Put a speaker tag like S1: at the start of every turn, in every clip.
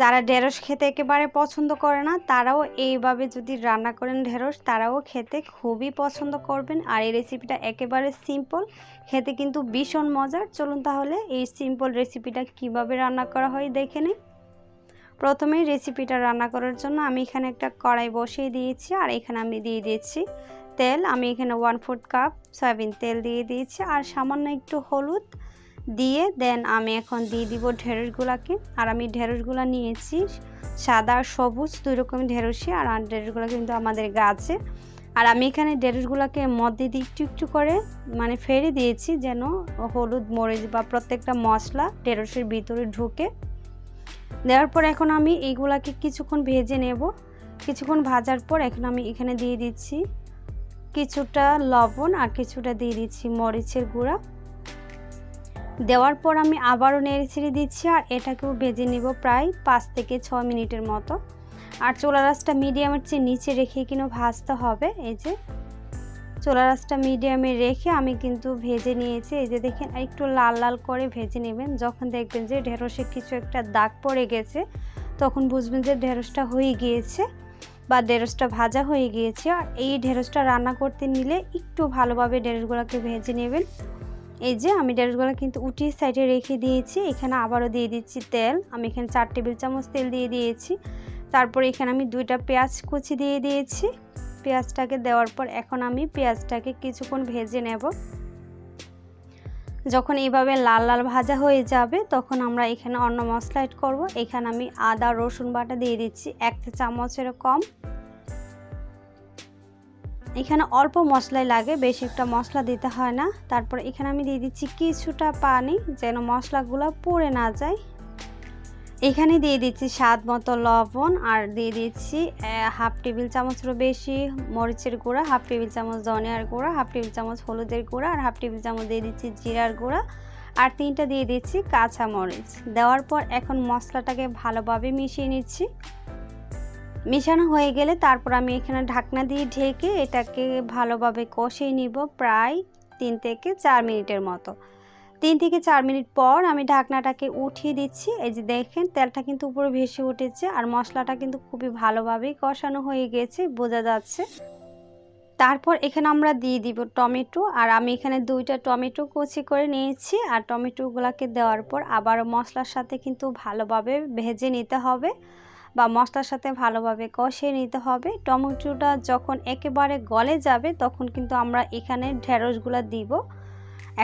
S1: যারা ঢেঁড়স খেতে একেবারে পছন্দ করে না, তারাও এইভাবে যদি রান্না করেন ঢেঁড়স, তারাও খেতে খুবই পছন্দ করবেন। আর এই রেসিপিটা একেবারে সিম্পল খেতে কিন্তু ভীষণ মজার। চলুন তাহলে এই সিম্পল রেসিপিটা কীভাবে রান্না করা হয় দেখে নিই। প্রথমে রেসিপিটা রান্না করার জন্য আমি এখানে একটা কড়াই বসিয়ে দিয়েছি, আর এখানে আমি দিয়ে দিয়েছি তেল। আমি এখানে ওয়ান ফোর্থ কাপ সয়াবিন তেল দিয়ে দিয়েছি, আর সামান্য একটু হলুদ দিয়ে দেন আমি এখন দিয়ে দিব ঢেঁড়সগুলাকে। আর আমি ঢেঁড়সগুলা নিয়েছি, সাদা সবুজ, দুই রকমের ঢেঁড়সই, আর ঢেঁড়সগুলো কিন্তু আমাদের গাছে। আর আমি এখানে ঢেঁড়সগুলোকে মধ্যে দিয়ে একটু একটু করে মানে ফেলে দিয়েছি যেন হলুদ, মরিচ বা প্রত্যেকটা মশলা ঢেঁড়সের ভিতরে ঢুকে। দেওয়ার পর এখন আমি এইগুলাকে কিছুক্ষণ ভেজে নেব। কিছুক্ষণ ভাজার পর এখন আমি এখানে দিয়ে দিচ্ছি কিছুটা লবণ আর কিছুটা দিয়ে দিচ্ছি মরিচের গুঁড়া। দেওয়ার পর আমি আবারও নেড়ে ছেড়ে দিচ্ছি আর এটাকেও ভেজে নিব প্রায় পাঁচ থেকে ছ মিনিটের মতো। আর চোলা রাসটা মিডিয়ামের চেয়ে নিচে রেখে কিনা ভাজতে হবে। এই যে চোলা রাসটা মিডিয়ামে রেখে আমি কিন্তু ভেজে নিয়েছি। এই যে দেখেন, একটু লাল লাল করে ভেজে নেবেন। যখন দেখবেন যে ঢেঁড়সে কিছু একটা দাগ পড়ে গেছে, তখন বুঝবেন যে ঢেঁড়সটা হয়ে গিয়েছে বা ঢেঁড়সটা ভাজা হয়ে গিয়েছে। আর এই ঢেঁড়সটা রান্না করতে নিলে একটু ভালোভাবে ঢেঁড়সগুলোকে ভেজে নেবেন। এই যে আমি ঢেঁড়সগুলো কিন্তু উঠিয়ে সাইডে রেখে দিয়েছি, এখানে আবারও দিয়ে দিচ্ছি তেল। আমি এখানে চার টেবিল চামচ তেল দিয়ে দিয়েছি। তারপর এখানে আমি দুইটা পেঁয়াজ কুচি দিয়ে দিয়েছি। পেঁয়াজটাকে দেওয়ার পর এখন আমি পেঁয়াজটাকে কিছুক্ষণ ভেজে নেব। যখন এইভাবে লাল লাল ভাজা হয়ে যাবে, তখন আমরা এখানে অন্য মশলা এড করব। এখানে আমি আদা রসুন বাটা দিয়ে দিচ্ছি, এক চামচের কম। এখানে অল্প মশলাই লাগে, বেশি একটা মশলা দিতে হয় না। তারপর এখানে আমি দিয়ে দিচ্ছি কিছুটা পানি, যেন মশলাগুলো পুড়ে না যায়। এখানে দিয়ে দিচ্ছি স্বাদ মতো লবণ আর দিয়ে দিচ্ছি হাফ টেবিল চামচেরও বেশি মরিচের গুঁড়া, হাফ টেবিল চামচ ধনিয়ার গুঁড়া, হাফ টেবিল চামচ হলুদের গুঁড়া আর হাফ টেবিল চামচ দিয়ে দিচ্ছি জিরার গুঁড়া। আর তিনটা দিয়ে দিচ্ছি কাঁচা মরিচ দেওয়ার পর এখন মশলাটাকে ভালোভাবে মিশিয়ে নিচ্ছি। মিশানো হয়ে গেলে তারপর আমি এখানে ঢাকনা দিয়ে ঢেকে এটাকে ভালোভাবে কষিয়ে নিব প্রায় তিন থেকে চার মিনিটের মতো। তিন থেকে চার মিনিট পর আমি ঢাকনাটাকে উঠিয়ে দিচ্ছি। এই যে দেখেন, তেলটা কিন্তু উপরে ভেসে উঠেছে আর মশলাটা কিন্তু খুবই ভালোভাবেই কষানো হয়ে গেছে, বোঝা যাচ্ছে। তারপর এখানে আমরা দিয়ে দিব টমেটো আর আমি এখানে দুইটা টমেটো কুচি করে নিয়েছি আর টমেটোগুলোকে দেওয়ার পর আবার মশলার সাথে কিন্তু ভালোভাবে ভেজে নিতে হবে। বা মশলার সাথে ভালোভাবে কষিয়ে নিতে হবে। টমেটোটা যখন একেবারে গলে যাবে তখন কিন্তু আমরা এখানে ঢেঁড়সগুলো দিব।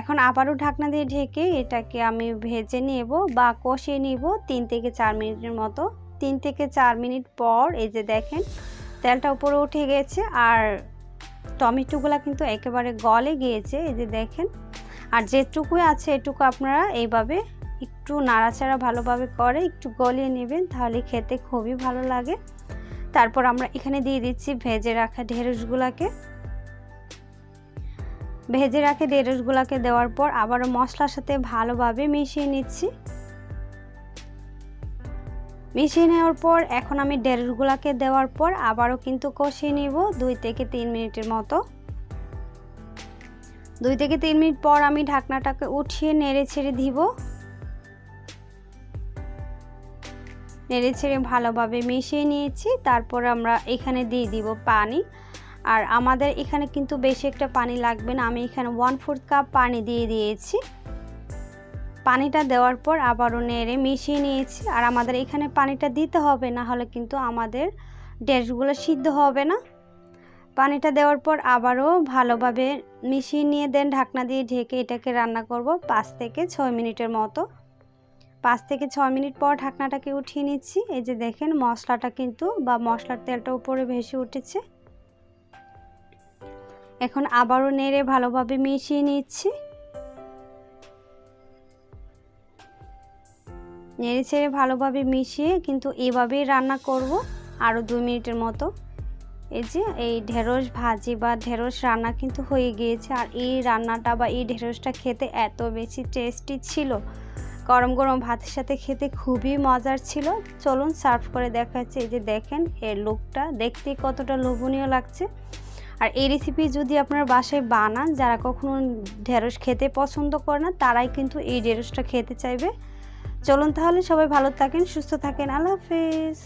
S1: এখন আবারও ঢাকনা দিয়ে ঢেকে এটাকে আমি ভেজে নেব বা কষিয়ে নিব তিন থেকে চার মিনিটের মতো। তিন থেকে চার মিনিট পর এই যে দেখেন, তেলটা উপরে উঠে গেছে আর টমেটোগুলো কিন্তু একেবারে গলে গিয়েছে। এই যে দেখেন, আর যেটুকুই আছে এটুকু আপনারা এইভাবে একটু নাড়াচাড়া ভালোভাবে করে, একটু গলিয়ে নেবেন, তাহলে খেতে খুবই ভালো লাগে। তারপর আমরা এখানে দিয়ে দিচ্ছি ভেজে রাখা ঢেঁড়সগুলাকে। ভেজে রাখে ঢেঁড়সগুলোকে দেওয়ার পর আবারও মশলার সাথে ভালোভাবে মিশিয়ে নিচ্ছি। মিশিয়ে নেওয়ার পর এখন আমি ঢেঁড়সগুলোকে দেওয়ার পর আবারও কিন্তু কষিয়ে নিব দুই থেকে তিন মিনিটের মতো। দুই থেকে তিন মিনিট পর আমি ঢাকনাটাকে উঠিয়ে নেড়ে ছেড়ে দিব। নেড়ে ছেড়ে ভালোভাবে মিশিয়ে নিয়েছি। তারপর আমরা এখানে দিয়ে দিব পানি। আর আমাদের এখানে কিন্তু বেশি একটা পানি লাগবে না। আমি এখানে ওয়ান ফোর্থ কাপ পানি দিয়ে দিয়েছি। পানিটা দেওয়ার পর আবারও নেড়ে মিশিয়ে নিয়েছি। আর আমাদের এখানে পানিটা দিতে হবে, না হলে কিন্তু আমাদের ড্যাশগুলো সিদ্ধ হবে না। পানিটা দেওয়ার পর আবারও ভালোভাবে মিশিয়ে নিয়ে দেন ঢাকনা দিয়ে ঢেকে এটাকে রান্না করব পাঁচ থেকে ছয় মিনিটের মতো। পাঁচ থেকে ছ মিনিট পর ঢাকনাটাকে উঠিয়ে নিচ্ছি। এই যে দেখেন, মশলাটা কিন্তু বা মশলার তেলটা উপরে ভেসে উঠেছে। এখন আবারও নেড়ে ভালোভাবে মিশিয়ে নিচ্ছি। নেড়ে ছেড়ে ভালোভাবে মিশিয়ে কিন্তু এভাবেই রান্না করব আরও দুই মিনিটের মতো। এই যে, এই ঢেঁড়স ভাজি বা ঢেঁড়স রান্না কিন্তু হয়ে গিয়েছে। আর এই রান্নাটা বা এই ঢেঁড়সটা খেতে এত বেশি টেস্টি ছিল। গরম গরম ভাতের সাথে খেতে খুবই মজার ছিল। চলুন সার্ভ করে দেখাচ্ছি। এই যে দেখেন, এর লুকটা দেখতে কতটা লোভনীয় লাগছে। আর এই রেসিপি যদি আপনার বাসায় বানান, যারা কখনো ঢেঁড়স খেতে পছন্দ করে না, তারাই কিন্তু এই ঢেঁড়সটা খেতে চাইবে। চলুন তাহলে সবাই ভালো থাকেন, সুস্থ থাকেন। আল্লাহ হাফেজ।